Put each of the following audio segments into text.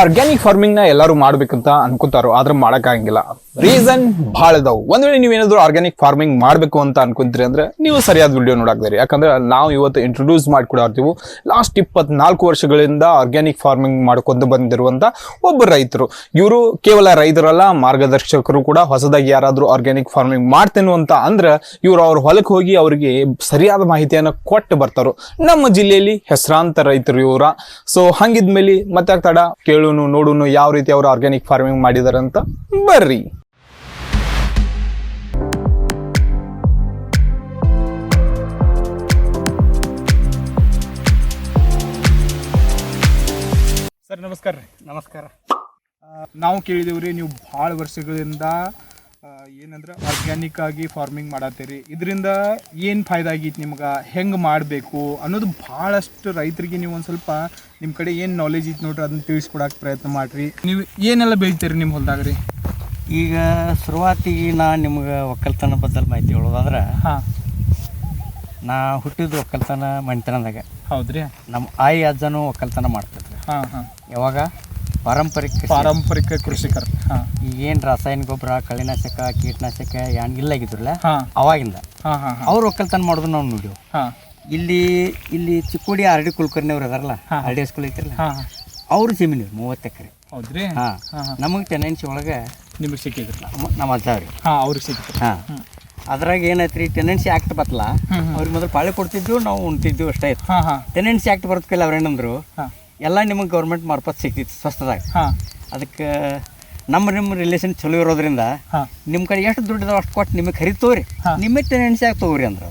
Organic ಫಾರ್ಮಿಂಗ್ನ ಎಲ್ಲರೂ ಮಾಡ್ಬೇಕಂತ ಅನ್ಕೋತಾರೋ, ಆದ್ರೆ ಮಾಡಕ್ಕಾಗಿಲ್ಲ ರೀಸನ್ ಬಹಳ ಇದಾವ್. ಒಂದ್ ವೇಳೆ ನೀವೇನಾದ್ರು ಆರ್ಗ್ಯಾನಿಕ್ ಫಾರ್ಮಿಂಗ್ ಮಾಡ್ಬೇಕು ಅಂತ ಅನ್ಕೊಂತೀರಿ ಅಂದ್ರೆ, ನೀವು ಸರಿಯಾದ ವಿಡಿಯೋ ನೋಡಾಕ್ದಿರಿ ಯಾಕಂದ್ರೆ ನಾವು ಇವತ್ತು ಇಂಟ್ರೊಡ್ಯೂಸ್ ಮಾಡ್ಕೊಡ್ತೀವಿ ಲಾಸ್ಟ್ ಇಪ್ಪತ್ನಾಲ್ಕು ವರ್ಷಗಳಿಂದ ಆರ್ಗ್ಯಾನಿಕ್ ಫಾರ್ಮಿಂಗ್ ಮಾಡ್ಕೊಂಡು ಬಂದಿರುವಂತ ಒಬ್ಬ ರೈತರು. ಇವರು ಕೇವಲ ರೈತರಲ್ಲ, ಮಾರ್ಗದರ್ಶಕರು ಕೂಡ ಹೊಸದಾಗಿ ಯಾರಾದ್ರೂ ಆರ್ಗ್ಯಾನಿಕ್ ಫಾರ್ಮಿಂಗ್ ಮಾಡ್ತೇನು ಅಂತ ಅಂದ್ರೆ, ಇವರು ಅವ್ರ ಹೊಲಕ್ಕೆ ಹೋಗಿ ಅವರಿಗೆ ಸರಿಯಾದ ಮಾಹಿತಿಯನ್ನು ಕೊಟ್ಟು ಬರ್ತಾರೋ. ನಮ್ಮ ಜಿಲ್ಲೆಯಲ್ಲಿ ಹೆಸರಾಂತ ರೈತರು ಇವರ. ಸೊ ಹಂಗಿದ್ಮೇಲೆ ಮತ್ತೆ ಕೇಳುನು ನೋಡುನು ಯಾವ ರೀತಿ ಅವರು ಆರ್ಗ್ಯಾನಿಕ್ ಫಾರ್ಮಿಂಗ್ ಮಾಡಿದಾರೆ ಅಂತ ಬರ್ರಿ. ಸರ್ ನಮಸ್ಕಾರ ರೀ. ನಮಸ್ಕಾರ. ನಾವು ಕೇಳಿದೇವ್ರಿ ನೀವು ಭಾಳ ವರ್ಷಗಳಿಂದ ಏನಂದ್ರೆ ಆರ್ಗ್ಯಾನಿಕ್ ಆಗಿ ಫಾರ್ಮಿಂಗ್ ಮಾಡತ್ತೀರಿ. ಇದರಿಂದ ಏನು ಫಾಯ್ದ ಆಗೈತಿ ನಿಮ್ಗೆ? ಹೆಂಗೆ ಮಾಡಬೇಕು ಅನ್ನೋದು ಭಾಳಷ್ಟು ರೈತರಿಗೆ ನೀವು ಒಂದು ಸ್ವಲ್ಪ ನಿಮ್ಮ ಕಡೆ ಏನು ನಾಲೆಜ್ ಇತ್ತು ನೋಡ್ರಿ ಅದನ್ನ ತಿಳಿಸ್ಕೊಡಕ್ಕೆ ಪ್ರಯತ್ನ ಮಾಡಿರಿ. ನೀವು ಏನೆಲ್ಲ ಬೆಳಿತೀರಿ ನಿಮ್ಮ ಹೊಲ್ದಾಗ ರೀ? ಈಗ ಶುರುವಾತಿಗೆ ನಾ ನಿಮ್ಗೆ ಒಕ್ಕಲ್ತನ ಬದಲು ಮಾಹಿತಿ ಹೇಳೋದಾದ್ರೆ ಹಾಂ. ನಾ ಹುಟ್ಟಿದ ಒಕ್ಕಲ್ತನ ಮಣಿತನದಾಗ. ಹೌದ್ರಿ. ನಮ್ಮ ಆಯಿ ಅಜ್ಜನೂ ಒಕ್ಕಲ್ತನ ಮಾಡ್ತಿದ್ರು. ಹಾಂ ಹಾಂ. ಯಾವಾಗ? ಪಾರಂಪರಿಕ. ಪಾರಂಪರಿಕ ಕೃಷಿಕರು ಹಾಂ. ಏನ್ ರಾಸಾಯನಿಕ ಗೊಬ್ಬರ ಕಳೆನಾಶಕ ಕೀಟನಾಶಕ ಏನ್ ಇಲ್ಲಾಗಿದ್ರಲ್ಲ ಹಾಂ. ಅವಾಗಿಂದ ಹಾಂ ಹಾಂ ಹಾಂ. ಅವ್ರು ಒಕ್ಕಲ್ತನ ಮಾಡೋದು ನಾವು ನೋಡಿವು ಹಾಂ. ಇಲ್ಲಿ ಇಲ್ಲಿ ಚಿಕ್ಕೋಡಿ ಆರ್ ಡಿ ಕುಲಕರ್ಣಿ ಅವ್ರು ಅದಾರಲ್ಲ. ಆರ್ ಡಿ ಸ್ಕೂಲ್ ಐತಿರಲ್ಲ ಹಾಂ ಅವ್ರ ಜಮೀನು ಮೂವತ್ತು ಎಕರೆ. ಹೌದ್ರಿ? ಹಾಂ. ನಮಗೆ ಟೆನೆನ್ಸಿ ಒಳಗೆ ನಿಮಗೆ ಸಿಕ್ಕಿದ್ರಲ್ಲ. ನಮ್ಮ- ಅಜ್ಜ ಅವ್ರಿಗೆ ಹಾಂ ಅವ್ರಿಗೆ ಸಿಕ್ಕಿದ್ರು ಹಾಂ. ಅದ್ರಾಗ ಏನೈತ್ರಿ ಟೆನೆನ್ಸಿ ಆಕ್ಟ್ ಬತ್ತಲ್ಲ. ಅವ್ರಿಗೆ ಮೊದಲು ಪಾಳಿ ಕೊಡ್ತಿದ್ವು ನಾವು ಉಣ್ತಿದ್ವು ಅಷ್ಟೇ. ಟೆನೆನ್ಸಿ ಆಕ್ಟ್ ಬರೋದಕ್ಕೆಲ್ಲ ಅವ್ರು ಏನಂದ್ರು ಎಲ್ಲ ನಿಮಗೆ ಗೌರ್ಮೆಂಟ್ ಮಾರ್ಫತ್ ಸಿಗ್ತಿತ್ತು ಸ್ವಸ್ಥದಾಗ. ಹಾಂ. ಅದಕ್ಕೆ ನಮ್ಮ ನಿಮ್ಮ ರಿಲೇಷನ್ ಚಲೋ ಇರೋದ್ರಿಂದ ನಿಮ್ಮ ಕಡೆ ಎಷ್ಟು ದುಡ್ಡು ಇದಾವೆ ಅಷ್ಟು ಕೊಟ್ಟು ನಿಮಗೆ ಖರೀದಿ ತಗೋರಿ. ಹಾ. ನಿಮಗೆ ಟೆನೆನ್ಸಿ ಆಗಿ ತಗೋರಿ ಅಂದ್ರು.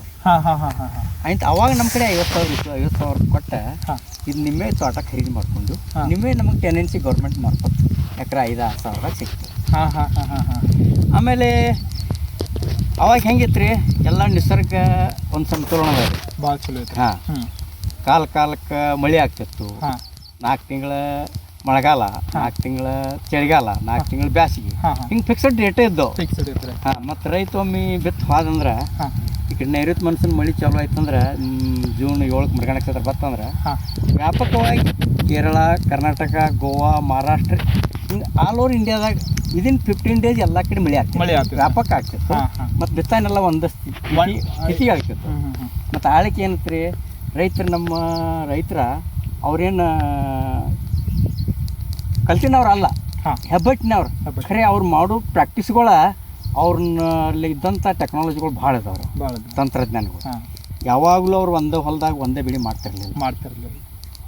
ಆಯ್ತು ಅವಾಗ ನಮ್ಮ ಕಡೆ ಐವತ್ತು ಸಾವಿರ ಇತ್ತು ಐವತ್ತು ಸಾವಿರ ಕೊಟ್ಟ ಹಾಂ. ಇದು ನಿಮ್ಮೇ ತೋಟ ಖರೀದಿ ಮಾಡಿಕೊಂಡು ನಿಮ್ಮೇ ನಮಗೆ ಟೆನೆನ್ಸಿ ಗೌರ್ಮೆಂಟ್ ಮಾರ್ಫತ್ ಎಕರೆ ಐದು ಆರು ಸಾವಿರ ಸಿಕ್ತು ಹಾಂ ಹಾಂ ಹಾಂ ಹಾಂ ಹಾಂ. ಆಮೇಲೆ ಅವಾಗ ಹೆಂಗಿತ್ತು ರೀ ಎಲ್ಲ ನಿಸರ್ಗ ಒಂದು ಸಮತೋಲನ ಭಾಳ ಚಲೋ ಹಾಂ. ಕಾಲ ಕಾಲಕ್ಕೆ ಮಳೆ ಆಗ್ತಿತ್ತು. ಹಾಂ. ನಾಲ್ಕು ತಿಂಗಳ ಮಳೆಗಾಲ ನಾಲ್ಕು ತಿಂಗಳ ಚಳಿಗಾಲ ನಾಲ್ಕು ತಿಂಗಳ ಬ್ಯಾಸಿಗೆ. ಹಿಂಗೆ ಫಿಕ್ಸಡ್ ರೇಟೇ ಇದ್ದವು. ಫಿಕ್ಸ್ಡ್ ಹಾಂ ಮತ್ತು ರೈತ ಒಮ್ಮೆ ಬಿತ್ತು ಹೋದಂದ್ರೆ ಈ ಕಡೆ ನೈಋತ್ಯ ಮನ್ಸಿನ ಮಳೆ ಚಾಲು ಆಯ್ತಂದ್ರೆ ಜೂನ್ ಏಳಕ್ಕೆ ಮೃಗ ನಕ್ಷತ್ರ ಬತ್ತಂದ್ರೆ ವ್ಯಾಪಕವಾಗಿ ಕೇರಳ ಕರ್ನಾಟಕ ಗೋವಾ ಮಹಾರಾಷ್ಟ್ರ ಹಿಂಗೆ ಆಲ್ ಓವರ್ ಇಂಡಿಯಾದಾಗ ವಿದಿನ್ ಫಿಫ್ಟೀನ್ ಡೇಸ್ ಎಲ್ಲ ಕಡೆ ಮಳೆ ಆಗ್ತದೆ ಮಳೆ ಆಗ್ತದೆ. ವ್ಯಾಪಕ ಆಗ್ತಿತ್ತು ಮತ್ತು ಬಿತ್ತಾನೆಲ್ಲ ಒಂದು ಸ್ಥಿತಿ ಒಂದ್- ಸ್ಥಿತಿಗೆ ಆಗ್ತಿತ್ತು ಮತ್ತು ಆಳಿಕೆ ಏನತ್ರಿ? ರೈತರು ನಮ್ಮ ರೈತರ ಅವ್ರೇನು ಕಲ್ತಿನವ್ರು ಅಲ್ಲ. ಹೆಬ್ಬಟ್ಟಿನವ್ರು. ಹೆಬ್ಬಟ್ಟು. ಖರೆ ಅವ್ರು ಮಾಡೋ ಪ್ರಾಕ್ಟೀಸ್ಗಳ ಅವ್ರನ್ನಲ್ಲಿ ಇದ್ದಂಥ ಟೆಕ್ನಾಲಜಿಗಳು ಭಾಳ ಇದಾವ್ರು. ತಂತ್ರಜ್ಞಾನಗಳು. ಯಾವಾಗಲೂ ಅವ್ರು ಒಂದೇ ಹೊಲದಾಗ ಒಂದೇ ಬೆಳೆ ಮಾಡ್ತಿರ್ಲಿಲ್ಲ. ಮಾಡ್ತಿರ್ಲಿಲ್ಲ.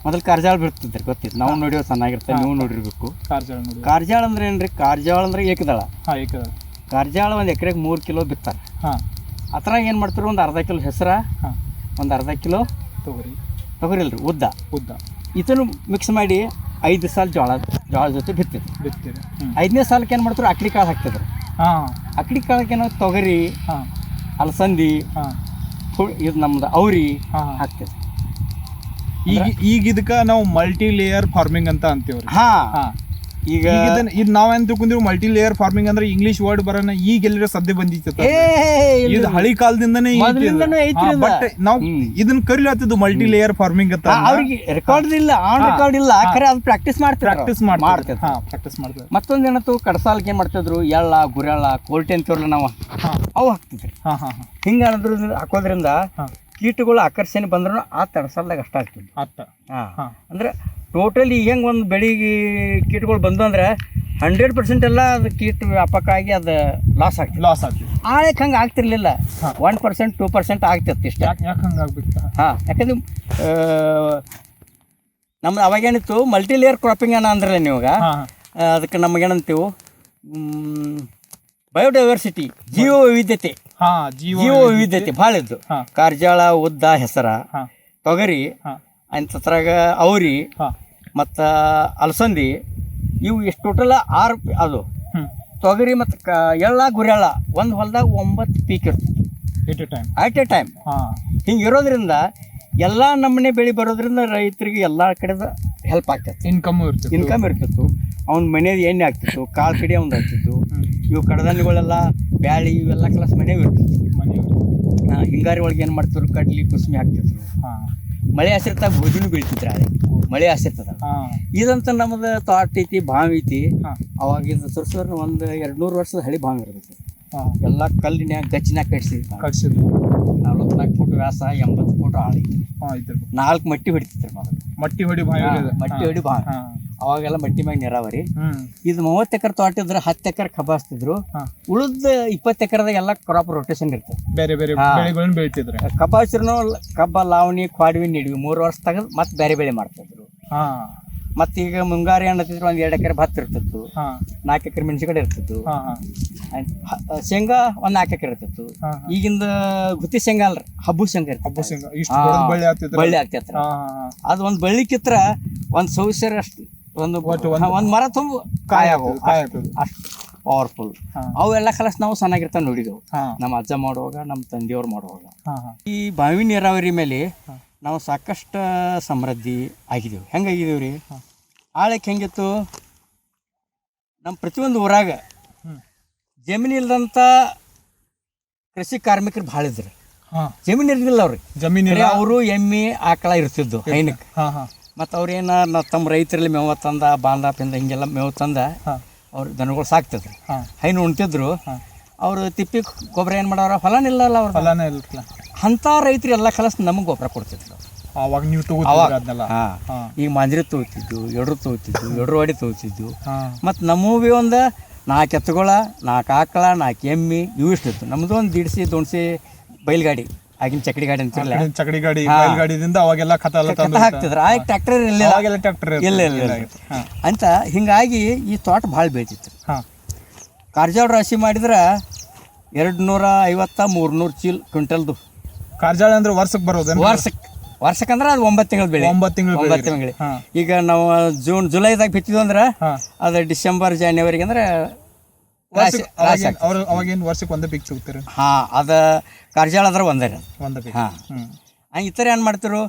ಮೊದಲು ಕಾರ್ಜಾಳ ಬಿಡ್ತಿದ್ರು ಗೊತ್ತಿತ್ತು. ನಾವು ನೋಡಿರೋ ಚೆನ್ನಾಗಿರ್ತದೆ ನೀವು ನೋಡಿರ್ಬೇಕು. ಕಾರ್ಜಾಳ ಅಂದ್ರೆ ಏನ್ರಿ? ಕಾರ್ಜಾಳ ಅಂದ್ರೆ ಏಕದಳ. ಕಾರ್ಜಾಳ ಒಂದು ಎಕರೆಗೆ ಮೂರು ಕಿಲೋ ಬಿತ್ತಾರೆ. ಆ ಥರ ಏನು ಮಾಡ್ತಾರೆ ಒಂದು ಅರ್ಧ ಕಿಲೋ ಹೆಸರ ಒಂದು ಅರ್ಧ ಕಿಲೋ ತೊಗರಿ. ತೊಗರಿಲ್ರಿ ಉದ್ದ. ಉದ್ದ. ಇದನ್ನು ಮಿಕ್ಸ್ ಮಾಡಿ ಐದು ಸಾಲ ಜೋಳ ಜೋಳ ಜೊತೆ ಬಿತ್ತಿದ್ರು. ಬಿತ್ತೀರಿ. ಐದನೇ ಸಾಲಕ್ಕೆ ಏನು ಮಾಡ್ತಾರೆ ಅಕ್ಡಿ ಕಾಳು ಹಾಕ್ತಿದ್ರು. ಹಾಂ. ಅಕ್ಡಿ ಕಾಳಕ್ಕೆ ಏನೋ ತೊಗರಿ ಹಾಂ. ಅಲಸಂದಿ ಹಾಂ. ಇದು ನಮ್ದು ಅವ್ರಿ ಹಾಂ. ಹಾಕ್ತಿದ್ರು. ಈಗ ಈಗ ಇದಕ್ಕೆ ನಾವು ಮಲ್ಟಿ ಲೇಯರ್ ಫಾರ್ಮಿಂಗ್ ಅಂತ ಅಂತೀವ್ರಿ. ಹಾಂ. ಹಾಂ. ಈಗ ಇದು ನಾವೇನ್ ತಿಳ್ಕೊಂಡಿವ್ ಮಲ್ಟಿ ಲೇಯರ್ ಫಾರ್ಮಿಂಗ್ ಅಂದ್ರೆ ಇಂಗ್ಲಿಷ್ ವರ್ಡ್ ಬರೋಣ ಈಗ ಎಲ್ಲರ ಸದ್ಯ ಬಂದಿತ್ತು ಇದು ಹಳಿ ಕಾಲದಿಂದನೇ. ಬಟ್ ನಾವು. ಇದನ್ನ ಕರಿಲಾತಿದ್ದು ಮಲ್ಟಿ ಲೇಯರ್ ಫಾರ್ಮಿಂಗ್ ಅಂತ ಅವ್ರಿಗೆ ರೆಕಾರ್ಡ್ ಇಲ್ಲ ಆನ್. ರೆಕಾರ್ಡ್ ಇಲ್ಲ. ಆಕರೆ ಖರೆ ಅದು ಪ್ರಾಕ್ಟೀಸ್ ಮಾಡ್ತಾರೆ ಪ್ರಾಕ್ಟೀಸ್ ಮಾಡ್ತಾರೆ ಪ್ರಾಕ್ಟೀಸ್ ಮಾಡ್ತಾರೆ ಮತ್ತೊಂದು ಏನತ್ತು ಏನು ಮಾಡ್ತಿದ್ರು? ಎಳ್ಳ ಗುರೆಳ್ಳ ಕೋಲ್ಟೆ ಅಂತೀವ್ರಲ್ಲ ನಾವು. ಅವು ಹಾಕ್ತಿದ್ರಿ. ಹಿಂಗ ಹಾ ಹಾಕೋದ್ರಿಂದ ಕೀಟಗಳು ಆಕರ್ಷಣೆ ಬಂದ್ರು ಆ ತಡಸಾಲ್ದಾಗ ಅಷ್ಟ ಆಗ್ತದೆ ಅಂದ್ರೆ ಟೋಟಲಿ ಹೆಂಗೆ ಒಂದು ಬೆಳಿಗ್ಗೆ ಕೀಟಗಳು ಬಂದು ಅಂದ್ರೆ ಹಂಡ್ರೆಡ್ ಪರ್ಸೆಂಟ್ ಎಲ್ಲ ಅದು ಕೀಟ ವ್ಯಾಪಕವಾಗಿ ಆಗಿ ಅದು ಲಾಸ್ ಆಗ್ತದೆ. ಲಾಸ್ ಆಗ್ತದೆ. ಆಳಕ್ಕೆ ಹಂಗೆ ಆಗ್ತಿರ್ಲಿಲ್ಲ. ಒನ್ ಪರ್ಸೆಂಟ್ ಟೂ ಪರ್ಸೆಂಟ್ ಆಗ್ತಿತ್ತು ಇಷ್ಟ. ಯಾಕೆ ಹಾಂ ಯಾಕಂದ್ರೆ ನಮ್ದು ಅವಾಗೇನಿತ್ತು ಮಲ್ಟಿ ಲೇಯರ್ ಕ್ರಾಪಿಂಗ್ ಏನೋ ಅಂದ್ರಲ್ಲ ನೀವಾಗ? ಅದಕ್ಕೆ ನಮಗೇನಂತೀವು ಬಯೋಡೈವರ್ಸಿಟಿ ಜೀವ ವೈವಿಧ್ಯತೆ ಜೀವ ವೈವಿಧ್ಯತೆ ಭಾಳ ಇದ್ದು ಕಾರ್ಜಾಳ ಉದ್ದ ಹೆಸರ ತೊಗರಿ ಅಂತ ಅವ್ರಿ ಮತ್ತು ಅಲಸಂದಿ ಇವು ಎಷ್ಟು ಟೋಟಲ್ ಆರು ಅದು. ತೊಗರಿ ಮತ್ತು ಕ ಎಲ್ಲ ಗುರೆಳ್ಳ ಒಂದು ಹೊಲದಾಗ ಒಂಬತ್ತು ಪೀಕ್ ಇರ್ತದೆ at a time at a time ಹಾಂ. ಹಿಂಗೆ ಇರೋದ್ರಿಂದ ಎಲ್ಲ ನಮ್ಮನೆ ಬೆಳೆ ಬರೋದ್ರಿಂದ ರೈತರಿಗೆ ಎಲ್ಲ ಕಡೆದ ಹೆಲ್ಪ್ ಆಗ್ತದೆ ಇನ್ಕಮ್ ಇರ್ತದೆ ಇನ್ಕಮ್ ಇರ್ತಿತ್ತು ಅವ್ನ ಮನೆಯದು ಎಣ್ಣೆ ಆಗ್ತಿತ್ತು ಕಾಳು ಕಡಿ ಅವ್ನು ಆಗ್ತಿತ್ತು ಇವು ಕಡದಣ್ಣಗಳೆಲ್ಲ ಬ್ಯಾಳಿ ಇವೆಲ್ಲ ಕ್ಲಾಸ್ ಮನೆ ಇರ್ತಿತ್ತು ಮನೆ ಆ, ಹಿಂಗಾರಿ ಒಳಗೆ ಏನು ಮಾಡ್ತಿದ್ರು? ಕಡ್ಲಿ ಕುಸುಮಿ ಹಾಕ್ತಿದ್ರು. ಹಾ. ಮಳೆ ಹಸಿರ್ತಾಗ ಗೋಧಿನೂ ಬೆಳಿತಿದ್ರ ಮಳೆ ಆಸಿರ್ತದ ಹಾ. ಇದಂತ ನಮ್ದು ತಾಟ್ ಐತಿ ಬಾವಿ ಐತಿ. ಅವಾಗಿಂದ ಅವಾಗ ಇದು ಸುರ್ಸುರ್ ಒಂದು ಎರಡು ನೂರು ವರ್ಷದ ಹಳಿ ಬಾವಿ ಇರ್ತೈತಿ ಹಾ. ಎಲ್ಲ ಕಲ್ಲಿನ್ಯಾಗ ಗಚ್ಚಿನಾಗ ಕಟ್ಸಿದ್ವಿ ಕಟ್ಸಿದ್ರು ನಲ್ವತ್ನಾಲ್ಕು ಫುಟ್ ವ್ಯಾಸ ಎಂಬತ್ತು ಫುಟ್ ಆಳ. ಐತಿ ನಾಲ್ಕು ಮಟ್ಟಿ ಹೊಡಿತಿದ್ರು ಮೊದಲು ಮಟ್ಟಿ ಹೊಡಿ ಬಾವಿ ಮಟ್ಟಿ ಹೊಡಿ ಬಾವಿ ಅವಾಗೆಲ್ಲ ಮಟ್ಟಿ ಮ್ಯಾಗ ನೀರಾವರಿ. ಇದು ಮೂವತ್ತು ಎಕರೆ ತೋಟ ಇದ್ರೆ ಹತ್ತು ಎಕರೆ ಕಬ್ಬಾಸ್ತಿದ್ರು ಹಾ. ಉಳಿದ ಇಪ್ಪತ್ತು ಎಕರೆದಾಗ ಎಲ್ಲ ಕ್ರಾಪ್ ರೊಟೇಷನ್ ಇರ್ತದೆ. ಬೇರೆ ಬೇರೆ. ಬೆಳೆಗಳನ್ನ ಬೆಳಿತಿದ್ರೆ. ಕಬ್ಬಾಸಿರ್ನು ಕಬ್ಬ ಲಾವಣಿ ಕ್ವಾಡ್ವಿ ನಿಡ್ವಿ ಮೂರು ವರ್ಷ ತೆಗೆದು ಮತ್ತೆ ಬೇರೆ ಬೆಳೆ ಮಾಡ್ತಿದ್ರು. ಮತ್ತೆ ಈಗ ಮುಂಗಾರಿ ಅನ್ನತಿದ್ರು ಒಂದು ಎರಡು ಎಕರೆ ಭತ್ತ ಇರ್ತಿತ್ತು. ನಾಲ್ಕು ಎಕರೆ ಮೆಣಸಿನಕಾಯಿ ಇರ್ತಿತ್ತು. ಶೇಂಗಾ ಒಂದ್ ನಾಲ್ಕು ಎಕರೆ ಇರ್ತಿತ್ತು. ಈಗಿಂದ ಗುತ್ತಿ ಶೇಂಗಾ ಅಲ್ರಿ ಹಬ್ಬು ಶೇಂಗಾ ಇರ್ತದೆ. ಹಬ್ಬ ದೊಡ್ಡ ಬಳ್ಳಿ ಆಗ್ತಿತ್ತು ಅದು ಒಂದು ಬಳ್ಳಿ ಕಿತ್ರ ಒಂದು ಸೌಸರ್ ಅಷ್ಟು ಒಂದು ಒಟ್ಟು ಒಂದು- ಒಂದು ಮರ ತುಂಬ. ಕಾಯ ಆಗವು ಕಾಯ ಆಗ್ತದೆ. ಅಷ್ಟು ಪವರ್ಫುಲ್ ಹಾ. ಅವೆಲ್ಲ ಕಲಸ್ ನಾವು ಚೆನ್ನಾಗಿರ್ತ ನೋಡಿದೆವು. ಹಾ. ನಮ್ಮ ಅಜ್ಜ ಮಾಡುವಾಗ ನಮ್ಮ ತಂದೆಯವ್ರು ಮಾಡುವಾಗ. ಹಾ ಹಾ. ಈ ಬಾವಿ ನೀರಾವರಿ ಮೇಲೆ ನಾವು ಸಾಕಷ್ಟು ಸಮೃದ್ಧಿ ಆಗಿದ್ದೇವೆ ಹೆಂಗಾಗಿದ್ದೇವೆ ರೀ? ಆಳಕ್ಕೆ ಹೆಂಗಿತ್ತು? ನಮ್ಮ ಪ್ರತಿಯೊಂದು ಊರಾಗ ಹ್ಮ್. ಜಮೀನು ಇಲ್ದಂಥ ಕೃಷಿ ಕಾರ್ಮಿಕರು ಭಾಳ ಇದ್ರು. ಹಾ. ಜಮೀನು ಇರ್ಲಿಲ್ಲ ಅವ್ರಿಗೆ. ಜಮೀನಿಲ್ಲ ಅವರು ಎಮ್ಮೆ ಆಕಳ ಇರ್ತಿದ್ದು ಹೈನಕ್ಕೆ ಹಾ ಹಾ. ಮತ್ತು ಅವ್ರೇನ ನಾವು ತಮ್ಮ ರೈತರಲ್ಲಿ ಮೇವ ತಂದ ಬಾಂಧಾಪಿಂದ ಹಿಂಗೆಲ್ಲ ಮೇವು ತಂದ ಅವ್ರು ದನಗಳು ಸಾಕ್ತಿದ್ರು. ಹೈನು ಉಣ್ತಿದ್ರು. ಅವರು ತಿಪ್ಪಿ ಗೊಬ್ಬರ ಏನು ಮಾಡೋರ ಅಲ್ಲ ಅವ್ರು ಫಲಾನ ಇಲ್ಲ ಅಂಥ ರೈತರು ಎಲ್ಲ ಕಲಸ್ ನಮಗೆ ಗೊಬ್ಬರ ಕೊಡ್ತಿದ್ರು. ಅವಾಗ ನೀವು ತಗೋ ಅದನ್ನೆಲ್ಲ ಹಾ. ಹಾ. ಈಗ ಮಾಂಜ್ರಿ ತಗೋತಿದ್ದು ಎಡ್ರು ತಗೋತಿದ್ದು ಎಡ್ರು ವಾಡಿ ತಗೋತಿದ್ದು ಮತ್ತು ನಮಗೂ ಭೀ ಒಂದು ನಾಲ್ಕು ಎತ್ತುಗಳ ನಾಲ್ಕು ಆಕಳ ನಾಲ್ಕು ಎಮ್ಮಿ ಇವು ಇಷ್ಟಿತ್ತು. ನಮ್ಮದು ಒಂದು ದಿಡ್ಸಿ ದೊಣ್ಸಿ ಬೈಲ್ಗಾಡಿ. ಆಗಿನ ಚಕಡಿ ಗಾಡಿ ಅಂತಿರಲ್ಲ ಕಡೆ ಚಕಡಿ ಗಾಡಿ ಬೈಲ್ ಗಾಡಿದಿಂದ ಅವಾಗೆಲ್ಲ ಕಥ ಎಲ್ಲ ತಂದು ಹಾಕ್ತಿದ್ರು. ಆಗ ಟ್ರ್ಯಾಕ್ಟರ್ ಇಲ್ಲ ಅವಾಗೆಲ್ಲ ಟ್ರ್ಯಾಕ್ಟರ್ ಇಲ್ಲ ಇಲ್ಲ. ಅಂತ ಹಿಂಗಾಗಿ ಈ ತೋಟ ಭಾಳ ಬೆಳೀತಿತ್ತು ಹಾ. ಕಾರ್ಜಾಳ ರಾಶಿ ಮಾಡಿದ್ರೆ ಎರಡು ನೂರ ಐವತ್ತ ಮೂರ್ನೂರು ಚೀಲ್ ಕ್ವಿಂಟಲ್ದು. ಕಾರ್ಜಾಳ ಅಂದ್ರೆ ವರ್ಷಕ್ಕೆ ಬರೋದು ವರ್ಷಕ್ಕೆ. ವರ್ಷಕ್ಕಂದ್ರೆ ಅದು ಒಂಬತ್ತು ತಿಂಗಳು ಬೆಳೆ. ಒಂಬತ್ತು ತಿಂಗಳು ಒಂಬತ್ತು ತಿಂಗಳು ಈಗ ನಾವು ಜೂನ್ ಜುಲೈದಾಗ ಬಿತ್ತಿದ್ವು ಅಂದ್ರೆ ಅದು ಡಿಸೆಂಬರ್ ಜಾನ್ವರಿಗೆ ಅಂದ್ರೆ ಅವ್ರು ಅವಾಗೇನು ವರ್ಷಕ್ಕೆ ಒಂದೇ ಪಿಕ್ ಸಿಗ್ತಾರೆ ಹಾ ಅದು ಕಾರ್ಜಾಳ ಅದ್ರ ಒಂದೇ ರೀ ಒಂದೇ ಪಿಕ್ ಹಾ. ಹ್ಮ್. ಹಂಗೆ ಇತರ ಏನು ಮಾಡ್ತಿರು?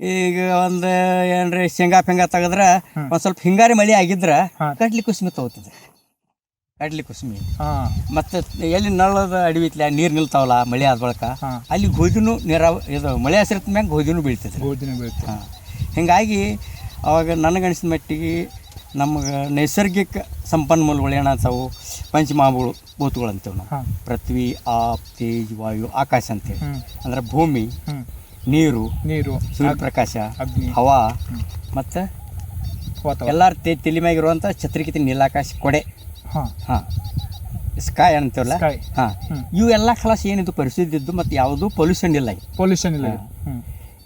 ಈಗ ಒಂದು ಏನ್ರಿ ಶೇಂಗಾ ಫೇಂಗಾ ತೆಗೆದ್ರೆ ಒಂದು ಸ್ವಲ್ಪ ಹಿಂಗಾರಿ ಮಳೆ ಆಗಿದ್ರೆ. ಕಡ್ಲಿ ಕುಸುಮಿ ತಗೋತದೆ ಕಡ್ಲಿ ಕುಸುಮಿ. ಮತ್ತೆ ಎಲ್ಲಿ ನಳದ ಅಡವಿ ಐತ್ಲ ನೀರು ನಿಲ್ತಾವಲ್ಲ ಮಳೆ ಆದ ಬಳಿಕ ಅಲ್ಲಿ ಗೋಧಿನೂ ನೀರಾವ ಇದು ಮಳೆ ಹಸಿರತ್ತ ಮ್ಯಾಗ ಗೋಧಿನೂ ಬೀಳ್ತದೆ ಗೋಧಿನ ಬೀಳ್ತದೆ ಹಾಂ. ಹಿಂಗಾಗಿ ಅವಾಗ ನನಗನ್ಸಿದ ಮಟ್ಟಿಗೆ ನಮಗೆ ನೈಸರ್ಗಿಕ ಸಂಪನ್ಮೂಲಗಳು ಏನಾಗ್ತಾವು? ಪಂಚಮಹಾಭೂಗಳು ಭೂತಗಳು ಅಂತೇವೆ ನಾವು ಪೃಥ್ವಿ ಆಪ್ ತೇಜ್ ವಾಯು ಆಕಾಶ ಅಂತೇಳಿ. ಅಂದ್ರೆ ಭೂಮಿ ನೀರು ನೀರು ಸೂರ್ಯಪ್ರಕಾಶ ಹವಾ ಮತ್ತು ಎಲ್ಲರ ತೆ ತಲೆ ಮ್ಯಾಗಿರುವಂಥ ಛತ್ರಿಕಿತ ನೀಲಾಕಾಶ ಕೊಡೆ. ಹಾ. ಹಾಂ. ಸ್ಕಾಯ್ ಅಂತೀವಲ್ಲ ಹಾಂ. ಇವೆಲ್ಲ ಕ್ಲಾಸ್ ಏನಿದ್ದು ಪರಿಸ್ಥಿತಿ ಇದ್ದು ಮತ್ತು ಯಾವುದೂ ಪೊಲ್ಯೂಷನ್ ಇಲ್ಲ. ಪೊಲ್ಯೂಷನ್ ಇಲ್ಲ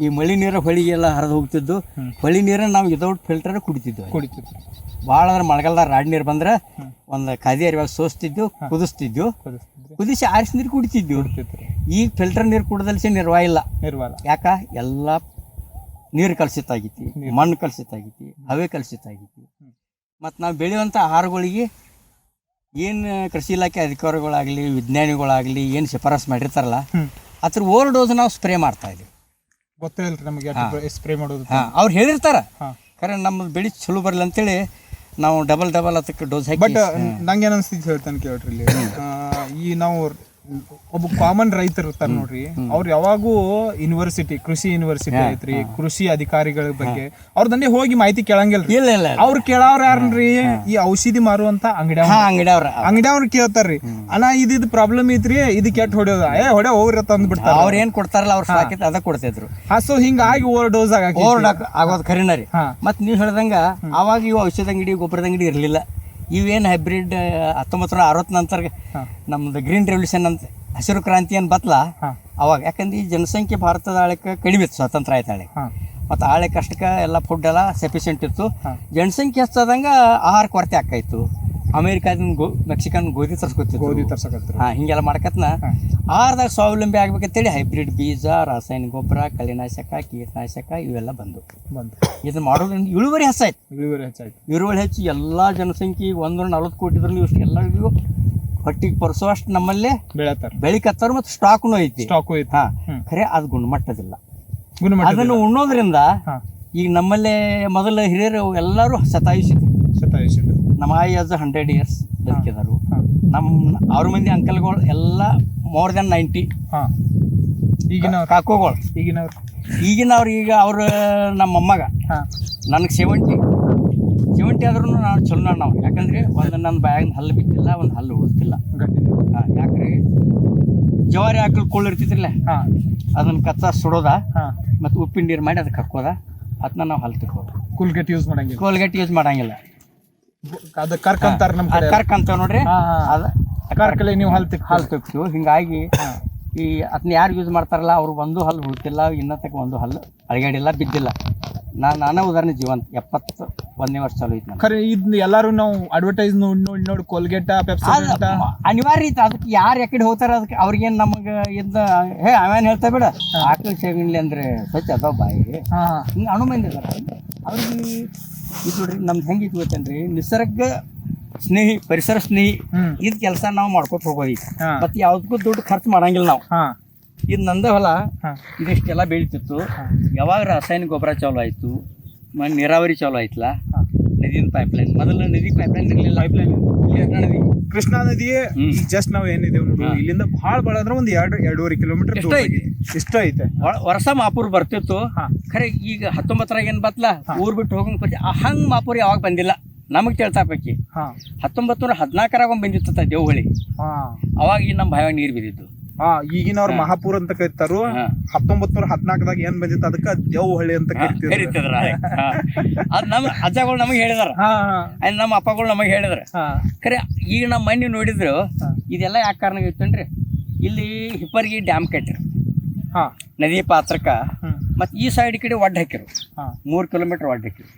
ಈ ಮಳೆ ನೀರ ಹೊಳಿಗೆಲ್ಲ ಹರಿದು ಹೋಗ್ತಿದ್ದು. ಹೊಳಿ ನೀರನ್ನ ನಾವು ವಿದೌಟ್ ಫಿಲ್ಟರ್ ಕುಡಿತಿದ್ವಿ. ಕುಡಿತಿದ್ರು ಭಾಳ ಅಂದ್ರೆ ಮಳೆಗಾಲದಾಗ ರಾಡ್ ನೀರು ಬಂದ್ರೆ ಒಂದು ಖಾದಿ ಅರಿವಾಗ ಸೋಸ್ತಿದ್ವು ಕುದಿಸ್ತಿದ್ವು. ಕುದಿಸಿ ಆರಿಸಿ ನೀರು ಕುಡಿತಿದ್ವು. ಈಗ ಫಿಲ್ಟರ್ ನೀರು ಕುಡ್ದಲ್ಸಿ ನಿರ್ವಾಹ ಇಲ್ಲ. ನಿರ್ವಾಲ. ಯಾಕ? ಎಲ್ಲ ನೀರು ಕಲಸಿತ ಆಗೈತಿ ಮಣ್ಣು ಕಲಸಿತ ಆಗೈತಿ ಹವೆ ಕಲಸಿತ ಆಗೈತಿ ಮತ್ತು ನಾವು ಬೆಳೆಯುವಂಥ ಆಹಾರಗಳಿಗೆ ಏನು ಕೃಷಿ ಇಲಾಖೆ ಅಧಿಕಾರಿಗಳಾಗಲಿ ವಿಜ್ಞಾನಿಗಳಾಗಲಿ ಏನು ಶಿಫಾರಸ್ ಮಾಡಿರ್ತಾರಲ್ಲ ಅದ್ರ ಓವರ್ ಡೋಸ್ ನಾವು ಸ್ಪ್ರೇ ಮಾಡ್ತಾ ಇದೀವಿ. ಗೊತ್ತೇ ಇಲ್ರಿ ನಮಗೆ ಸ್ಪ್ರೇ ಮಾಡೋದು ಹಾಂ ಅವ್ರು ಹೇಳಿರ್ತಾರ. ಖರೆ ನಮ್ಮದು ಬೆಳೆ ಚಲೋ ಬರಲ್ಲ ಅಂತೇಳಿ ನಾವು ಡಬಲ್ ಡಬಲ್ ಅದಕ್ಕೆ ಡೋಸ್ ಹಾಕಿ. ಬಟ್ ನಂಗೆ ಏನು ಹೇಳ್ತಾನೆ ಕೇಳ್ರಿ ಇಲ್ಲಿ. ಆ, ಈ ನಾವು ಒಬ್ಬ ಕಾಮನ್ ರೈತರು ಇರ್ತಾರ ನೋಡ್ರಿ ಅವ್ರು ಯಾವಾಗೂ ಯೂನಿವರ್ಸಿಟಿ ಕೃಷಿ ಯೂನಿವರ್ಸಿಟಿ ಐತ್ರಿ ಕೃಷಿ ಅಧಿಕಾರಿಗಳ ಬಗ್ಗೆ. ಅವ್ರ ದಂಡೆ ಹೋಗಿ ಮಾಹಿತಿ ಕೇಳಂಗಿಲ್ಲ ಇಲ್ಲ ಇಲ್ಲ ಅವ್ರು ಕೇಳವ್ರ ಯಾರನ್ರಿ? ಈ ಔಷಧಿ ಮಾರುವಂತ ಅಂಗಡಿ ಅಂಗಡಿಯವ್ರ. ಅಂಗಡಿ ಅವ್ರ ಅಂಗಡಿ ಅವ್ರು ಕೇಳ್ತಾರ್ರಿ ಅಣ್ಣ ಇದ್ ಪ್ರಾಬ್ಲಮ್ ಐತ್ರಿ ಇದು ಕೆಟ್ಟ ಹೊಡೆಯೋದ. ಏ ಹೊಡೆ ಹೋಗ್ರಿ ತಂದ್ ಬಿಡ್ತಾರ ಏನ್ ಏನು ಕೊಡ್ತಾರಲ್ಲ ಅವ್ರ ಸಾಕಿತ್ ಅದ ಕೊಡ್ತಿದ್ರು. ಸೊ ಹಿಂಗಾಗಿ ಓವರ್ ಡೋಸ್ ಆಗ ಓವರ್ ಆಗೋದು ಖರೀನರಿ ಮತ್ ನೀವು ಹೇಳ್ದಂಗೆ ಅವಾಗ ಇವು ಔಷಧ ಅಂಗಡಿ ಗೊಬ್ಬರದ ಅಂಗಡಿ ಇರಲಿಲ್ಲ. ಇವೇನು ಹೈಬ್ರಿಡ್ ಹತ್ತೊಂಬತ್ತು ನೂರ ಅರವತ್ತು ನಂತರ. ನಮ್ದು ಗ್ರೀನ್ ರೆವಲ್ಯೂಷನ್ ಅಂತ ಹಸಿರು ಕ್ರಾಂತಿ ಅಂತ ಬತ್ಲ? ಅವಾಗ. ಯಾಕಂದ್ರೆ ಈ ಜನಸಂಖ್ಯೆ ಭಾರತದ ಆಳಕ್ಕೆ ಕಡಿಮೆ ಇತ್ತು ಸ್ವಾತಂತ್ರ್ಯ ಆಯ್ತು ಆಳೆ ಹಾ. ಮತ್ತು ಆಳಕ್ಕೆ ಅಷ್ಟಕ್ಕೆ ಎಲ್ಲ ಫುಡ್ ಎಲ್ಲ ಸಫಿಷಿಯೆಂಟ್ ಇತ್ತು. ಜನಸಂಖ್ಯೆ ಹೆಚ್ಚಾದಂಗೆ ಆಹಾರ ಕೊರತೆ ಆಕಾಯ್ತು ಅಮೇರಿಕಾದಿಂದ ಗೋ ಮೆಕ್ಸಿಕನ್ ಗೋಧಿ ತರ್ಸ್ಕೊತಿದ್ರು. ಗೋಧಿ ತರ್ಸಕತ್ರ ಹಾಂ ಹಿಂಗೆಲ್ಲ ಮಾಡ್ಕತ್ನ ಆರ್ದಾಗ ಸ್ವಾವಲಂಬಿ ಆಗ್ಬೇಕಂತೇಳಿ ಹೈಬ್ರಿಡ್ ಬೀಜ ರಾಸಾಯನಿಕ ಗೊಬ್ಬರ ಕಳೆನಾಶಕ ಕೀಟನಾಶಕ ಇವೆಲ್ಲ ಬಂದು. ಬಂದು. ಇದನ್ನ ಮಾಡೋದ್ರಿಂದ ಇಳುವರಿ ಹೆಚ್ಚಾಯ್ತು ಇಳುವರಿ ಹೆಚ್ಚಾಯ್ತು ಇಳುವರಿ ಹೆಚ್ಚು ಎಲ್ಲ ಜನಸಂಖ್ಯೆ ಒಂದೂರ ನಲ್ವತ್ತು ಕೋಟಿ ಇದ್ರಲ್ಲಿ ಇಷ್ಟು ಎಲ್ಲರಿಗೂ ಹೊಟ್ಟಿಗೆ ಪರ್ಸುವಷ್ಟು ನಮ್ಮಲ್ಲೇ ಬೆಳತಾರ. ಬೆಳಿಕತ್ತಾರ ಮತ್ತು ಸ್ಟಾಕ್ನು ಐತಿ. ಸ್ಟಾಕು ಐತಿ. ಹಾ. ಖರೆ ಅದು ಗುಣಮಟ್ಟದಿಲ್ಲ. ಗುಣಮಟ್ಟ ಅದನ್ನು ಉಣ್ಣೋದ್ರಿಂದ ಈಗ ನಮ್ಮಲ್ಲೇ ಮೊದಲ ಹಿರಿಯರು ಎಲ್ಲರೂ ಸತಾಯಿಸಿದ್ರು. ಶತಾಯುಷ ನಮ್ಮ ಐ ಆಸ್ ಹಂಡ್ರೆಡ್ ಇಯರ್ಸ್ ಬದುಕಿದರು. ನಮ್ಮ ಅವ್ರ ಮಂದಿ ಅಂಕಲ್ಗಳು ಎಲ್ಲ ಮೋರ್ ದೆನ್ ನೈಂಟಿ ಈಗಿನ ಕಾಕೋಗಳು. ಈಗಿನವ್ರು. ಈಗಿನ ಅವ್ರು ಈಗ ಅವ್ರ ನಮ್ಮ ಅಮ್ಮಗ. ನನಗೆ ಸೆವೆಂಟಿ ಸೆವೆಂಟಿ ಆದ್ರೂ ನಾನು ಚಲೋ ನಾವು ಯಾಕಂದ್ರೆ ಒಂದು ನನ್ನ ಬ್ಯಾಗ್ ಹಲ್ಲು ಬಿದ್ದಿಲ್ಲ ಒಂದು ಹಲ್ಲು ಉಳಿದಿಲ್ಲ. ಯಾಕ್ರಿ? ಜವಾರಿ ಹಾಕಲ್ ಕೊಳ್ಳು ಇರ್ತಿದ್ರಲ್ಲ? ಹಾ. ಅದನ್ನ ಕಚ್ಚ ಸುಡೋದ. ಮತ್ತು ಉಪ್ಪಿನ ನೀರು ಮಾಡಿ ಅದಕ್ಕೆ ಹಾಕೋದ ಅದನ್ನ ನಾವು ಹಲ್ಲು ತಿಕ್ಕೋದು. ಕೂಲ್ಗೇಟ್ ಯೂಸ್ ಮಾಡಂಗಿಲ್ಲ. ಕೋಲ್ಗೇಟ್ ಯೂಸ್ ಮಾಡಂಗಿಲ್ಲ. ಅದು ಕರ್ಕಂತಾರ ನಮ್ ಕಡೆ ನೋಡ್ರಿ? ಹಾ, ಹಾ. ಅದ ಕರ್ಕಲೆ ನೀವು ಹಲ್ ತಿಕ್ ಹಿಂಗಾಗಿ ಈ ಅದನ್ನ ಯಾರು ಯೂಸ್ ಮಾಡ್ತಾರಲ್ಲ ಅವ್ರು ಒಂದು ಹಲ್ಲು ಉಳ್ತಿಲ್ಲ ಇನ್ನತಕ್ಕ ಒಂದು ಹಲ್ಲು ಅಳಗಾಡಿಲ್ಲ ಬಿದ್ದಿಲ್ಲ. ನಾನು ನಾನೇ ಉದಾಹರಣೆ ಜೀವನ್ ಎಪ್ಪತ್ತು ಒಂದನೇ ವರ್ಷ ಚಾಲು ಐತಿ ಖರೆ ಇದ್ ಎಲ್ಲಾರು ನಾವು ಅಡ್ವರ್ಟೈಸ್ ನೋಡಿ ನೋಡಿ ನೋಡಿ ಕೋಲ್ಗೇಟ ಪೆಪ್ಸಿ ಅಂತ. ಅನಿವಾರ್ಯ ಇತ್ತು ಅದಕ್ಕೆ ಯಾರು ಯಾಕಡೆ ಹೋಗ್ತಾರ ಅದಕ್ಕೆ ಅವ್ರಿಗೇನು ನಮಗೆ ಇದ್ದ ಹೇ ಅವೇನು ಹೇಳ್ತಾ ಬೇಡ. ಆಕಳ ಸೇಗಣ್ಲಿ ಅಂದ್ರೆ ಸ್ವಚ್ಛ ಅದಾವ ಬಾಯಿ. ಹಾ. ಹಿಂಗೆ ಅಣು ಮಂದಿ ಅವ್ರಿಗೆ ಇದು ನೋಡ್ರಿ ನಮ್ದು ಹೆಂಗೆ ಗೊತ್ತೇನ್ರಿ? ನಿಸರ್ಗ ಸ್ನೇಹಿ ಪರಿಸರ ಸ್ನೇಹಿ ಇದ್ ಕೆಲಸ ನಾವು ಮಾಡ್ಕೊತ ಹೋಗೋದಿ ಹಾ. ಮತ್ತೆ ಯಾವ್ದಕ್ಕೂ ದುಡ್ಡು ಖರ್ಚು ಮಾಡಂಗಿಲ್ಲ ನಾವು. ಹಾ. ಇದು ನಂದ ಹೊಲ ಇದಿಷ್ಟೆಲ್ಲ ಬೆಳೀತಿತ್ತು. ಯಾವಾಗ ರಾಸಾಯನಿಕ ಗೊಬ್ಬರ ಚಾಲು ಆಯ್ತು ನೀರಾವರಿ ಚಾಲು ಆಯ್ತಲ್ಲ ಹಾ. ನದಿನ ಪೈಪ್ಲೈನ್ ಮೊದಲು ನದಿ ಪೈಪ್ಲೈನ್ ಇರಲಿಲ್ಲ. ಪೈಪ್ಲೈನ್ ನದಿ. ಕೃಷ್ಣಾ ನದಿಯೇ. ಜಸ್ಟ್ ನಾವ್ ಏನಿದೇವ್ ನೋಡಿ ಇಲ್ಲಿಂದ ಬಹಳ ಬಹಳ ಅಂದ್ರೆ ಒಂದ್ ಎರಡು ಎರಡೂವರೆ ಕಿಲೋಮೀಟರ್ ದೂರ ಐತಿ? ಇಷ್ಟ ಐತೆ. ವರ್ಷ ಮಾಪುರ್ ಬರ್ತಿತ್ತು. ಖರೆ ಈಗ ಹತ್ತೊಂಬತ್ತರಾಗ ಏನ್ ಬತ್ಲ? ಊರ್ ಬಿಟ್ಟು ಹೋಗಂಗ್ ಪರಿಚಯ ಹಂಗ್ ಮಾಪುರ್ ಯಾವಾಗ ಬಂದಿಲ್ಲ. ನಮಗ್ ತಿಳ್ತಾ ಪೈಕಿ ಹಾ. ಹತ್ತೊಂಬತ್ತು ನೂರ ಹದಿನಾಲ್ಕರಾಗ ಒಂದು ಬಂದಿತ್ತ ದೇವಹಳ್ಳಿ. ಹಾ. ಅವಾಗ ಈ ನಮ್ಮ ಭಾವ ನೀರ್ ಬಿದ್ದಿತ್ತು. ಹಾ ಈಗಿನವ್ರ ಮಹಾಪುರ ಅಂತ ಕರೀತಾರು. ಹತ್ತೊಂಬತ್ ನೂರ ಹದಿನಾಲ್ಕದಾಗ ಏನ್ ಬಂದಿತ್ತು? ಅದಕ್ಕ ದೇವಹಳ್ಳಿ ಅಂತ ಕರಿತಿದ್ರು. ಅದು ನಮ್ಮ ಅಜ್ಜಗಳು ನಮಗೆ ಹೇಳಿದಾರ. ನಮ್ಮ ಅಪ್ಪಗಳು ನಮಗೆ ಹೇಳಿದ್ರ. ಕರೆ ಖರೆ ಈಗ ನಮ್ಮ ಮನೆ ನೋಡಿದ್ರು. ಇದೆಲ್ಲ ಯಾಕೆ ಕಾರಣ ಇತ್ತನ್ರಿ ಇಲ್ಲಿ ಹಿಪ್ಪರ್ಗಿ ಡ್ಯಾಮ್ ಕಟ್ಟಿರಿ. ಹಾ. ನದಿ ಪಾತ್ರಕ್ಕ. ಮತ್ತೆ ಈ ಸೈಡ್ ಈ ಕಡೆ ಒಡ್ಡ ಹಾಕಿರು. ಮೂರ್ ಕಿಲೋಮೀಟರ್ ಒಡ್ಡ ಹಾಕಿರು.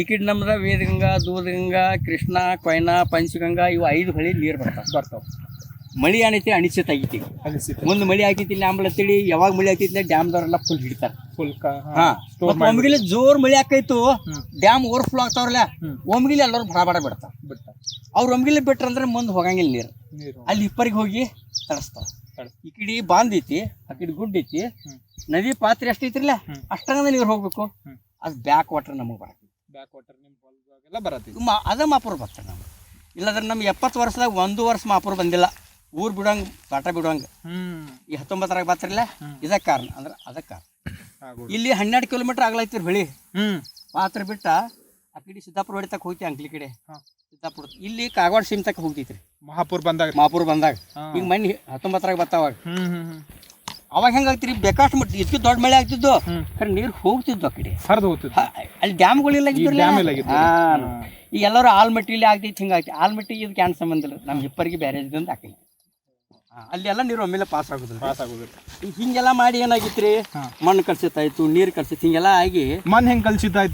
ಈ ಕಡೆ ನಮ್ದ ವೇದಗಂಗಾ ದೂದಗಂಗಾ ಕೃಷ್ಣ ಕೊಯ್ನಾ ಪಂಚಗಂಗಾ ಇವು ಐದು ಹೊಳಿ ನೀರು ಬರ್ತಾವ. ಬರ್ತಾವ. ಮಳಿ ಏನೈತಿ ಅನಿಶ್ಚಿತ ಆಗೈತಿ. ಮುಂದ್ ಮುಂದೆ ಮಳಿ ಆಗೈತಿ ಇಲ್ಲಿ ತಿಳಿ ಯಾವಾಗ ಮಳಿ ಆಗೈತಿ ಡ್ಯಾಮ್ದವ್ರೆಲ್ಲ ಫುಲ್ ಹಿಡಿತಾರೆ. ಫುಲ್ ಹಾ ಒಮ್ಗಿಲೆ ಜೋರ್ ಮಳಿ ಹಾಕೈತು ಡ್ಯಾಮ್ ಓವರ್ಫ್ಲೋ ಆಗ್ತಾವ್ರಲ್ಲ ಒಮ್ಗಿಲಿ ಎಲ್ಲರೂ ಬಡ ಬಡ ಬಿಡ್ತಾವ ಬಿಟ್ಟ ಅವ್ರು ಒಮ್ಗಿಲೆ ಬಿಟ್ರಂದ್ರೆ ಮುಂದೆ ಹೋಗಂಗಿಲ್ಲ ನೀರು. ಅಲ್ಲಿ ಇಪ್ಪರಿಗೆ ಹೋಗಿ ತಡಸ್ತಾವ ಈ ಕಡೆ ಬಾಂದ್ ಐತಿ ಆ ಕಡೆ ಗುಡ್ಡ ಐತಿ ನದಿ ಪಾತ್ರೆ ಹ್ಮ್. ಅಷ್ಟಂಗ ನೀರು ಹೋಗ್ಬೇಕು. ಅದು ಬ್ಯಾಕ್ ವಾಟರ್ ನಮಗೆ ಬರತ್ತೆ. ಬ್ಯಾಕ್ ವಾಟರ್ ನಿಮ್ಮ ಬರತ್ತೆ. ಅದ ಮಾಪುರ್ ಬರ್ತಾರೆ ನಮ್ಗೆ. ಇಲ್ಲಾಂದ್ರೆ ನಮ್ಗೆ ಎಪ್ಪತ್ತು ವರ್ಷದಾಗ ಒಂದು ವರ್ಷ ಮಾಪುರ ಬಂದಿಲ್ಲ. ಊರು ಬಿಡೋಂಗ್ ಪಾಠ ಬಿಡೋಂಗ್. ಹ್ಮ್. ಈ ಹತ್ತೊಂಬತ್ತರಾಗ ಬರ್ತಿರಲ್ಲ ಇದ ಇದಕ್ಕೆ ಕಾರಣ ಅಂದ್ರೆ ಅದಕ್ಕೆ ಕಾರಣ. ಇಲ್ಲಿ ಹನ್ನೆರಡು ಕಿಲೋಮೀಟರ್ ಆಗ್ಲೈತಿರ್ ಬೆಳಿ. ಹ್ಮ್. ಪಾತ್ರ ಬಿಟ್ಟ ಆ ಕಡೆ ಸಿದ್ದಾಪುರ ಹೊಡಿ ತಕ್ಕ ಹೋಗ್ತಿ ಅಂಕ್ಲಿ ಕಡೆ. ಸಿದ್ದಾಪುರ. ಇಲ್ಲಿ ಕಾಗವಾಡ ಸೀಮ್ ತಕ್ಕ ಹೋಗ್ತೈತ್ರಿ. ಮಹಾಪುರ್ ಬಂದಾಗ. ಮಹಾಪುರ ಬಂದಾಗ. ಈಗ ಮನೆ ಹತ್ತೊಂಬತ್ತರಾಗ ಬರ್ತಾವಾಗ ಹ್ಮ್ ಹ್ಮ್ ಹ್ಮ್. ಅವಾಗ ಹೆಂಗಾಗ್ತಿರಿ ಬೇಕಾಷ್ಟು ಮಟ್ಟ ಇದಕ್ಕೆ ದೊಡ್ಡ ಮಳೆ ಆಗ್ತಿದ್ದು. ಖರೆ ನೀರು ಹೋಗ್ತಿದ್ದು ಆ ಕಡೆ. ಹರಿದು ಹೋಗ್ತಿದ್ದು. ಅಲ್ಲಿ ಡ್ಯಾಮ್ಗಳಿಲ್ಲ. ಈಗ ಎಲ್ಲರೂ ಆಲ್ಮಟ್ಟಿಲಿ ಆಗ್ತೈತಿ ಹಿಂಗಾಗ್ತಿ ಆಲ್ಮಟ್ಟಿ ಇದಕ್ಕೆ ಕ್ಯಾನ್ ಸಂಬಂಧ ಇಲ್ಲ. ನಮ್ಮ ಹಿಪ್ಪರಿಗೆ ಅಂತ ಇದ್ದಂತ ಹಾಕಿ ಅಲ್ಲಿ ಎಲ್ಲ ನೀರು ಒಮ್ಮೆಲೆ ಪಾಸ್ ಆಗುದಿಲ್ಲ ಪಾಸ್ ಆಗುದಿಲ್ಲ. ಹಿಂಗೆಲ್ಲ ಮಾಡಿ ಏನಾಗಿತ್ರಿ? ಮಣ್ಣು ಮಣ್ಣು ಕಲ್ಸಿತ್ತಾಯ್ತು ನೀರು ಕಲ್ಸಿತ್ತು ಹಿಂಗೆಲ್ಲ ಆಗಿ ಮನ್ ಹೆಂಗ್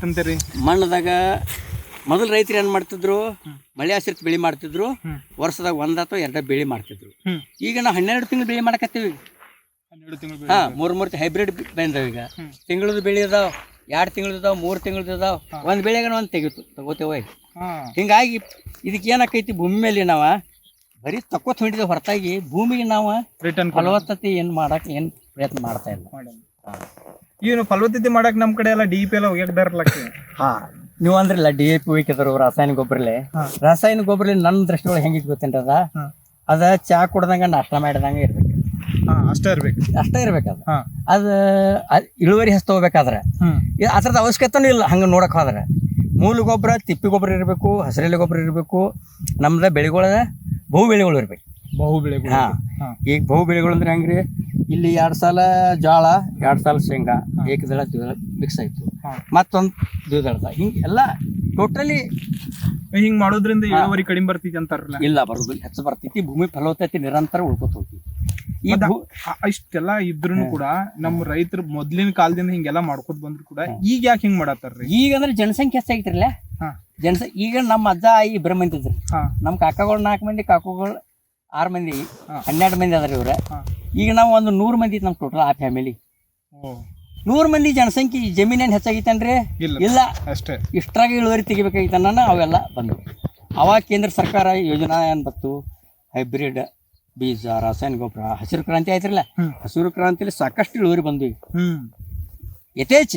ಅಂತ ರೀ ಮಣ್ಣದಾಗ ಮೊದಲು ರೈತರು ಏನು ಮಾಡ್ತಿದ್ರು? ಮಳೆ ಆಶ್ರಿತ ಬೆಳೆ ಮಾಡ್ತಿದ್ರು. ವರ್ಷದಾಗ ಒಂದ್ ಅಥವಾ ಎರಡ ಬೆಳೆ ಮಾಡ್ತಿದ್ರು. ಈಗ ನಾವು ಹನ್ನೆರಡು ತಿಂಗಳು ಬೆಳೆ ಮಾಡಕತ್ತೀವಿ. ಹನ್ನೆರಡು ತಿಂಗಳು ಹಾ ಮೂರ್ ಮೂರ್ ಹೈಬ್ರಿಡ್ ಬಂದಾವ ಈಗ. ತಿಂಗಳದ ಬೆಳೆ ಅದಾವ ಎರಡು ತಿಂಗಳದ ಅದಾವ ಮೂರು ತಿಂಗಳದ ಅದಾವ. ಒಂದ್ ಬೆಳೆಗನ ಒಂದ್ ತೆಗಿತು ತಗೋತೇವ ಹಿಂಗಾಗಿ ಇದಕ್ಕೆ ಏನಾಕೈತಿ ಭೂಮಿ ಮೇಲೆ ನಾವ ಬರೀ ತಕ್ಕೋತ್ ಹೊಂಟಿದ ಹೊರತಾಗಿ ಭೂಮಿಗೆ ನಾವು ರಿಟರ್ನ್ ಫಲವತ್ತತೆ ಏನ್ ಮಾಡಕ್ ಏನ್ ಪ್ರಯತ್ನ ಮಾಡ್ತಾ ಇಲ್ಲ. ಏನು ಫಲವತ್ತತೆ ಮಾಡಕ್ ನಮ್ ಕಡೆ ಎಲ್ಲ ಡಿ ಪಿ ಎಲ್ಲ ಹೋಗ್ಯಾಕ ಬರಲಕ್ಕೆ ಹಾ ನೀವು ಅಂದ್ರಲ್ಲ ಡಿ ಎ ಪಿ ಹೋಗಿದ್ರು ರಾಸಾಯನಿಕ ಗೊಬ್ಬರಲೆ. ರಾಸಾಯನಿಕ ಗೊಬ್ಬರ ನನ್ನ ದೃಷ್ಟಿಯೊಳಗೆ ಹೆಂಗಿತ್ತು ಗೊತ್ತೇನ್ರಿ ಅದ? ಚಾ ಕುಡ್ದಂಗ ನಾಷ್ಟ ಮಾಡಿದಂಗ ಇರ್ಬೇಕು. ಅಷ್ಟೇ ಇರ್ಬೇಕು. ಅಷ್ಟೇ ಇರ್ಬೇಕದ ಹಾ. ಅದ ಅದ್ ಇಳುವರಿ ಹಸ್ತ ಹೋಗ್ಬೇಕಾದ್ರೆ ಅದ್ರದ್ದು ಅವಶ್ಯಕತೆನೂ ಇಲ್ಲ ಹಂಗ ನೋಡಕ್ ಹೋದ್ರೆ. ಮೂಲ ಗೊಬ್ಬರ ತಿಪ್ಪಿ ಗೊಬ್ಬರ ಇರಬೇಕು ಹಸಿರೆಲೆ ಗೊಬ್ಬರ ಇರಬೇಕು ನಮ್ದು ಬೆಳೆಗಳ ಬಹು ಬೆಳೆಗಳು ಇರಬೇಕು. ಬಹು ಬೆಳೆಗಳು ಹಾ. ಈಗ ಬಹು ಬೆಳೆಗಳು ಅಂದ್ರೆ ಹೆಂಗ್ರಿ? ಇಲ್ಲಿ ಎರಡು ಸಾಲ ಜೋಳ ಎರಡು ಸಾಲ ಶೇಂಗಾ ಏಕದಳ ದ್ವಿದಳ ಮಿಕ್ಸ್ ಆಯ್ತು. ಮತ್ತೊಂದು ದ್ವಿದಳದ. ಹಿಂಗೆ ಎಲ್ಲ ಟೋಟಲಿ ಹಿಂಗ್ ಮಾಡೋದ್ರಿಂದ ಇಳುವರಿ ಕಡಿಮೆ ಬರ್ತೈತಿ ಅಂತಾರಲ್ಲ. ಇಲ್ಲ ಬರೋದಿಲ್ಲ. ಹೆಚ್ಚು ಬರ್ತೈತಿ ಭೂಮಿ ಫಲವತ್ತತೆ ನಿರಂತರ ಉಳ್ಕೊತ ಹೋಗ್ತಿ ಈ ಮತ್ತ ಭೂ ಆ- ಇಷ್ಟೆಲ್ಲ ಇದ್ರು ಕೂಡ ನಮ್ಮ ರೈತರು ಮೊದ್ಲಿನ ಕಾಲದಿಂದ ಹಿಂಗೆಲ್ಲ ಮಾಡ್ಕೊತ ಬಂದ್ರು ಕೂಡ ಈಗ ಯಾಕೆ ಹಿಂಗ್ ಮಾಡತ್ತಾರ್ರಿ? ಈಗ ಅಂದ್ರೆ ಜನಸಂಖ್ಯೆ ಎಷ್ಟ ಹಾ. ಜನಸ ಈಗ ನಮ್ಮ ಅಜ್ಜ ಆಯಿ ಇಬ್ಬರು ಮಂದಿ ಇದ್ರಿ. ನಮ್ ನಮ್ಮ ಕಾಕಾಗಳು ನಾಲ್ಕು ಮಂದಿ ಕಾಕುಗಳು ಆರು ಮಂದಿ. ಹನ್ನೆರಡು ಮಂದಿ ಅದಾರ ಇವ್ರ. ಈಗ ನಾವು ಒಂದು ನೂರು ಮಂದಿ ನಮ್ಮ ಟೋಟಲ್ ಆ ಫ್ಯಾಮಿಲಿ ನೂರ್ ಮಂದಿ ಜನಸಂಖ್ಯೆ ಜಮೀನೇನು ಹೆಚ್ಚಾಗಿತ್ತನ್ರಿ ಇಲ್ಲ. ಇಲ್ಲ. ಅಷ್ಟೇ. ಇಷ್ಟ್ರಾಗ ಇಳುವರಿ ತೆಗಿಬೇಕಾಗಿತ್ತ ಅವೆಲ್ಲ ಬಂದವು. ಅವಾಗ ಕೇಂದ್ರ ಸರ್ಕಾರ ಯೋಜನಾ ಏನು ಬಂತು? ಹೈಬ್ರಿಡ್ ಬೀಜ ರಾಸಾಯನಿಕ ಗೊಬ್ಬರ ಹಸಿರು ಕ್ರಾಂತಿ ಆಯ್ತಿರಲ್ಲ. ಹಸಿರು ಕ್ರಾಂತಿಲಿ ಸಾಕಷ್ಟು ಇಳುವರಿ ಬಂದ್ವಿ. ಹ್ಮ್. ಯಥೇಚ್ಛ.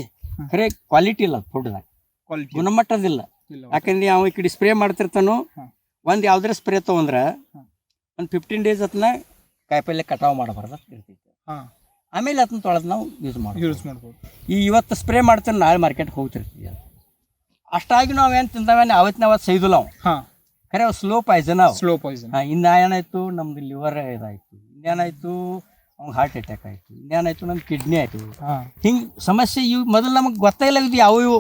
ಖರೆ ಕ್ವಾಲಿಟಿ ಇಲ್ಲ ಫುಡ್ದಾಗ. ಕ್ವಾಲಿಟಿ ಗುಣಮಟ್ಟದಿಲ್ಲ. ಯಾಕಂದ್ರೆ ಅವ ಈ ಕಡೆ ಸ್ಪ್ರೇ ಮಾಡ್ತಿರ್ತಾನು ಒಂದ್ ಯಾವ್ದಾರ ಸ್ಪ್ರೇ ತಗೊಂಡ್ರ ಒಂದ್ ಫಿಫ್ಟೀನ್ ಡೇಸ್ ಅದನ್ನ ಕಾಯಿಪಲ್ಲೆ ಕಟಾವು ಮಾಡಬಾರ್ದು ಅಂತ ಇರ್ತೈತೆ ಆಮೇಲೆ ಅದನ್ನ ತೊಳೆದು ನಾವು ಯೂಸ್ ಮಾಡಿ ಯೂಸ್ ಮಾಡ್ಬೋದು. ಈ ಇವತ್ತು ಸ್ಪ್ರೇ ಮಾಡ್ತಾರೆ ನಾಳೆ ಮಾರ್ಕೆಟ್ಗೆ ಹೋಗ್ತಿರ್ತೀವಿ. ಅಷ್ಟಾಗಿ ನಾವು ಏನು ತಿಂದವೇನೆ ಅವತ್ತಿನ ಅವತ್ತು ಸೈದಿಲ್ಲ ನಾವು ಖರೆ ಅವು ಸ್ಲೋ ಪಾಯ್ಸನ್ ಅವು. ಸ್ಲೋ ಪಾಯ್ಸನ್ ಹಾಂ ಇನ್ನು ಏನಾಯ್ತು? ನಮ್ದು ಲಿವರ್ ಇದಾಯ್ತು. ಇನ್ನೇನಾಯ್ತು ಅವ್ನಿಗೆ ಹಾರ್ಟ್ ಅಟ್ಯಾಕ್ ಆಯ್ತು. ಇನ್ನೇನಾಯ್ತು ನಮ್ಗೆ ಕಿಡ್ನಿ ಆಯ್ತು. ಹಿಂಗೆ ಸಮಸ್ಯೆ ಇವು ಮೊದಲು ನಮಗೆ ಗೊತ್ತೇ ಇಲ್ಲ ಇದು ಯಾವ ಇವು.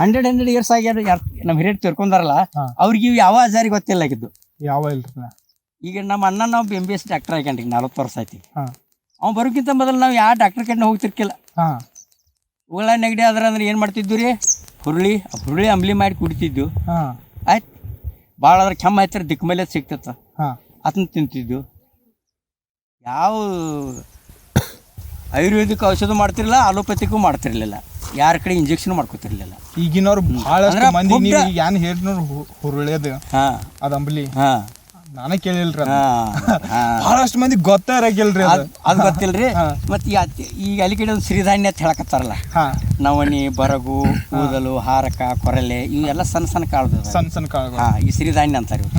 ಹಂಡ್ರೆಡ್ ಹಂಡ್ರೆಡ್ ಇಯರ್ಸ್ ಆಗ್ಯಾರ ಯಾರು ನಮ್ಮ ಹಿರಿಯರು ತಿರ್ಕೊಂಡಾರಲ್ಲ. ಅವ್ರಿಗೆ ಇವು ಯಾವ ಆಜಾರಿ ಗೊತ್ತಿಲ್ಲ ಆಗಿದ್ದು. ಯಾವ ಇಲ್ಲ ಈಗ ನಮ್ಮ ಅಣ್ಣ ನಾವು ಎಂ ಬಿ ಎಸ್ ಡಾಕ್ಟರ್ ಆಗ್ಯಾನ್ರಿ ನಲ್ವತ್ತು ವರ್ಷ ಆಯ್ತು ಅವ್ನು ಬರೋಕ್ಕಿಂತ ಮೊದಲು ನಾವು ಯಾವ ಡಾಕ್ಟರ್ ಕಡೆ ಹೋಗ್ತಿರ್ಕಿಲ್ಲ. ಹಾ. ಉಗಳ ನೆಗಡಿ ಆದ್ರೆ ಅಂದ್ರೆ ಏನು ಮಾಡ್ತಿದ್ವಿ ರೀ ಹುರುಳಿ ಹುರುಳಿ ಅಂಬ್ಲಿ ಮಾಡಿ ಕುಡಿತಿದ್ದು. ಹಾ. ಆಯ್ತು. ಭಾಳ ಅದ್ರ ಕೆಮ್ಮ ಹೆಚ್ಚರ ದಿಕ್ಕ ಮೇಲೆ ಸಿಗ್ತತ್ತ ಹಾ. ಅದನ್ನ ತಿಂತಿದ್ದು. ಯಾವ ಆಯುರ್ವೇದಿಕ್ ಔಷಧ ಮಾಡ್ತಿರಲಿಲ್ಲ ಅಲೋಪತಿಗೂ ಮಾಡ್ತಿರ್ಲಿಲ್ಲ. ಯಾರ ಕಡೆ ಇಂಜೆಕ್ಷನ್ ಮಾಡ್ಕೋತಿರ್ಲಿಲ್ಲ. ಈಗಿನವ್ರು ಅಂದ್ರ ಮಂದಿ ಏನ್ ಹೇಳಿದ್ರು ಹುರುಳಿಯದು ಹಾ. ಅದ ಹಾ ಹಾಂ. ನಾನೇ ಕೇಳಿಲ್ರಿ ಬಹಳಷ್ಟು ಮಂದಿ ಗೊತ್ತೇ ಇರಕಿಲ್ರಿ ಅದು. ಗೊತ್ತಿಲ್ರಿ? ಮತ್ತೆ ಅಲ್ಲಿ ಕಡೆ ಒಂದು ಸಿರಿಧಾನ್ಯ ಅಂತ ಹೇಳಕತ್ತಾರಲ್ಲ? ನವಣಿ ಬರಗು ಕೂದಲು ಹಾರಕ ಕೊರಲೆ ಇವೆಲ್ಲ ಸಣ್ಣ ಸಣ್ಣ ಕಾಳು ಸಣ್ಣ ಸಣ್ಣ ಕಾಳು ಹಾಂ ಈ ಸಿರಿಧಾನ್ಯ ಅಂತಾರೆ ಇವು.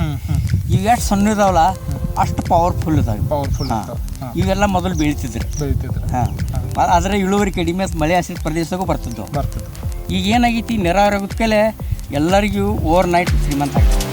ಎಷ್ಟು ಸಣ್ಣ ಇದಾವಲ್ಲ ಅಷ್ಟು ಪವರ್ಫುಲ್ ಇದಾವೆ ಪವರ್ಫುಲ್ ಇವೆಲ್ಲ ಮೊದಲು ಬೀಳ್ತಿದ್ರು. ಹಾಂ. ಆದರೆ ಇಳುವರಿ ಕಡಿಮೆ ಮಳೆ ಆಶ್ರಿತ ಪ್ರದೇಶಕ್ಕೂ ಬರ್ತಿದ್ವು. ಬರ್ತದೆ ಈಗ ಏನಾಗೈತಿ ನೆರ ಆಗೋದ್ಕಲೆ ಎಲ್ಲರಿಗೂ ಓವರ್ ನೈಟ್ ಶ್ರೀಮಂತ ಆಗ್ತದೆ